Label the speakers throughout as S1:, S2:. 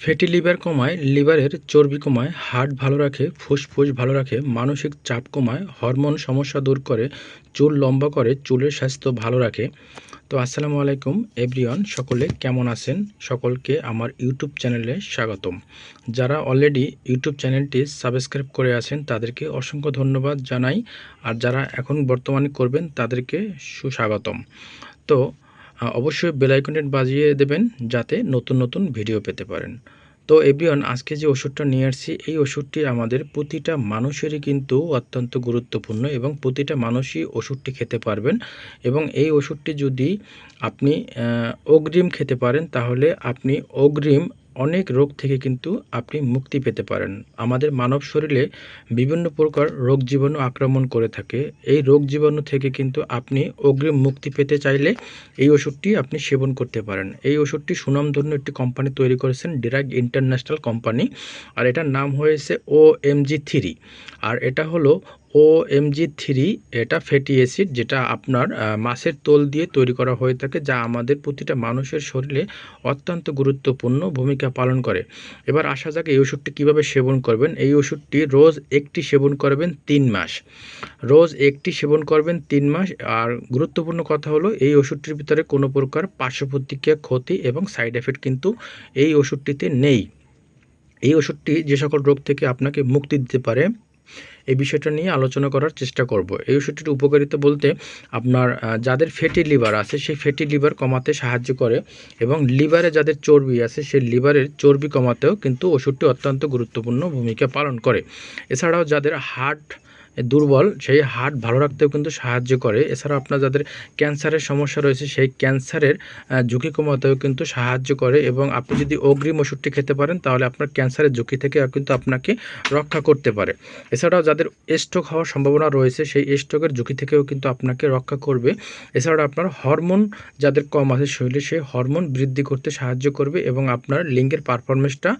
S1: Fatty liver কমায়, লিভারের চর্বি কমায় হার্ট ভালো রাখে, ফুসফুস ভালো রাখে, মানসিক চাপ কমায়, হরমোন সমস্যা দূর করে, চুল লম্বা করে, চুলের স্বাস্থ্য ভালো রাখে। তো আসসালামু আলাইকুম, এভরিওয়ান, সকলে কেমন আছেন? সকলকে আমার ইউটিউব চ্যানেলে স্বাগতম। যারা অলরেডি ইউটিউব চ্যানেলটি সাবস্ক্রাইব করে আছেন, তাদেরকে অসংখ্য ধন্যবাদ জানাই। আর যারা এখন বর্তমানে করবেন, তাদেরকে সুস্বাগতম। তো অবশ্যই বেলাইকনেট বাজিয়ে দেবেন যাতে নতুন নতুন ভিডিও পেতে পারেন। তো এভরিওয়ান, আজকে যে ওষুধটা নিয়ে আসছি, এই ওষুধটি আমাদের প্রতিটা মানুষেরই কিন্তু অত্যন্ত গুরুত্বপূর্ণ এবং প্রতিটা মানুষই ওষুধটি খেতে পারবেন এবং এই ওষুধটি যদি আপনি অগ্রিম খেতে পারেন, তাহলে আপনি অগ্রিম অনেক রোগ থেকে কিন্তু আপনি মুক্তি পেতে পারেন। আমাদের মানব শরীরে বিভিন্ন প্রকার রোগ জীবাণু আক্রমণ করে থাকে। এই রোগ জীবাণু থেকে কিন্তু আপনি অগ্রিম মুক্তি পেতে চাইলে এই ওষুধটি আপনি সেবন করতে পারেন। এই ওষুধটি সুনামধন্য একটি কোম্পানি তৈরি করেছেন, ডিরাগ ইন্টারন্যাশনাল কোম্পানি, আর এটার নাম হয়েছে ও এমজি থ্রি আর এটা হলো ও এমজি থ্রি এটা ফ্যাটি অ্যাসিড যেটা আপনার মাছের তোল দিয়ে তৈরি করা হয়ে থাকে, যা আমাদের প্রতিটা মানুষের শরীরে অত্যন্ত গুরুত্বপূর্ণ ভূমিকা পালন করে। এবার আসা যাক এই ওষুধটি কীভাবে সেবন করবেন। এই ওষুধটি রোজ একটি সেবন করবেন তিন মাস। রোজ একটি সেবন করবেন তিন মাস, আর গুরুত্বপূর্ণ কথা হলো, এই ওষুধটির ভিতরে কোনো প্রকার পার্শ্ব প্রতিক্রিয়া ক্ষতি এবং সাইড এফেক্ট কিন্তু এই ওষুধটিতে নেই। এই ওষুধটি যে সকল রোগ থেকে আপনাকে মুক্তি দিতে পারে এই বিষয়টা নিয়ে আলোচনা করার চেষ্টা করব। এই ওষুধটির উপকারিতা বলতে আপনার যাদের ফ্যাটি লিভার আছে, সেই ফ্যাটি লিভার কমাতে সাহায্য করে এবং লিভারে যাদের চর্বি আছে, সেই লিভারের চর্বি কমাতেও কিন্তু ওষুধটি অত্যন্ত গুরুত্বপূর্ণ ভূমিকা পালন করে। এছাড়াও যাদের হার্ট দুর্বল, সেই হার্ট ভালো রাখতেও কিন্তু সাহায্য করে। এছাড়াও আপনার যাদের ক্যান্সারের সমস্যা রয়েছে, সেই ক্যান্সারের ঝুঁকি কমাতেও কিন্তু সাহায্য করে এবং আপনি যদি অগ্রিম ওষুধটি খেতে পারেন, তাহলে আপনার ক্যান্সারের ঝুঁকি থেকে কিন্তু আপনাকে রক্ষা করতে পারে। এছাড়াও যাদের স্ট্রোক হওয়ার সম্ভাবনা রয়েছে, সেই স্ট্রোকের ঝুঁকি থেকেও কিন্তু আপনাকে রক্ষা করবে। এছাড়াও আপনার হরমোন যাদের কম আছে, শরীরে সেই হরমোন বৃদ্ধি করতে সাহায্য করবে এবং আপনার লিঙ্গের পারফরমেন্সটা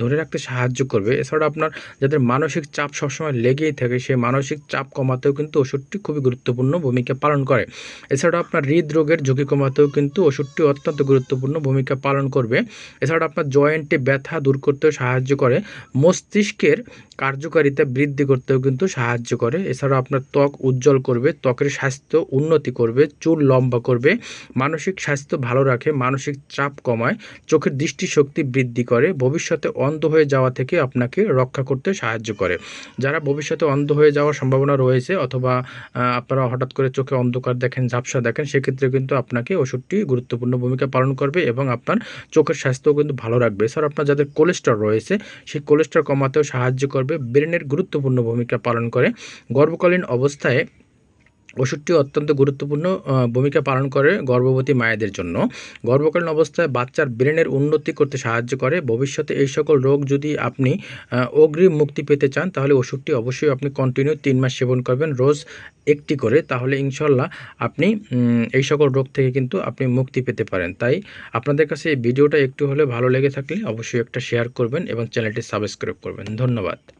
S1: ধরে রাখতে সাহায্য করবে। এছাড়াও আপনার যাদের মানসিক চাপ সবসময় লেগেই থাকে, সেই মানসিক চাপ কমাতেও কিন্তু ওষুধটি খুবই গুরুত্বপূর্ণ ভূমিকা পালন করে। এছাড়াও আপনার হৃদরোগের ঝুঁকি কমাতেও কিন্তু ওষুধটি অত্যন্ত গুরুত্বপূর্ণ ভূমিকা পালন করবে। এছাড়াও আপনার জয়েন্টে ব্যথা দূর করতেও সাহায্য করে। মস্তিষ্কের কার্যকারিতা বৃদ্ধি করতেও কিন্তু সাহায্য করে। এছাড়া আপনার ত্বক উজ্জ্বল করবে, ত্বকের স্বাস্থ্য উন্নতি করবে, চুল লম্বা করবে, মানসিক স্বাস্থ্য ভালো রাখে, মানসিক চাপ কমায়, চোখের দৃষ্টিশক্তি বৃদ্ধি করে, ভবিষ্যতে অন্ধ হয়ে যাওয়া থেকে আপনাকে রক্ষা করতে সাহায্য করে। যারা ভবিষ্যতে অন্ধ হয়ে যাওয়ার সম্ভাবনা রয়েছে অথবা আপনারা হঠাৎ করে চোখে অন্ধকার দেখেন, ঝাপসা দেখেন, সেক্ষেত্রে কিন্তু আপনাকে ওষুধটি গুরুত্বপূর্ণ ভূমিকা পালন করবে এবং আপনার চোখের স্বাস্থ্যও কিন্তু ভালো রাখবে। স্যার আপনার যাদের কোলেস্ট্রল রয়েছে, সেই কোলেস্ট্রল কমাতেও সাহায্য করবে, ব্রেনের গুরুত্বপূর্ণ ভূমিকা পালন করে। গর্ভকালীন অবস্থায় ওষুধটি অত্যন্ত গুরুত্বপূর্ণ ভূমিকা পালন করে গর্ভবতী মায়েদের জন্য। গর্ভকালীন অবস্থায় বাচ্চার ব্রেনের উন্নতি করতে সাহায্য করে। ভবিষ্যতে এই সকল রোগ যদি আপনি অগ্রিম মুক্তি পেতে চান, তাহলে ওষুধটি অবশ্যই আপনি কন্টিনিউ তিন মাস সেবন করবেন, রোজ একটি করে। তাহলে ইনশাল্লাহ আপনি এই সকল রোগ থেকে কিন্তু আপনি মুক্তি পেতে পারেন। তাই আপনাদের কাছে এই ভিডিওটা একটু হলে ভালো লেগে থাকলে অবশ্যই একটা শেয়ার করবেন এবং চ্যানেলটি সাবস্ক্রাইব করবেন। ধন্যবাদ।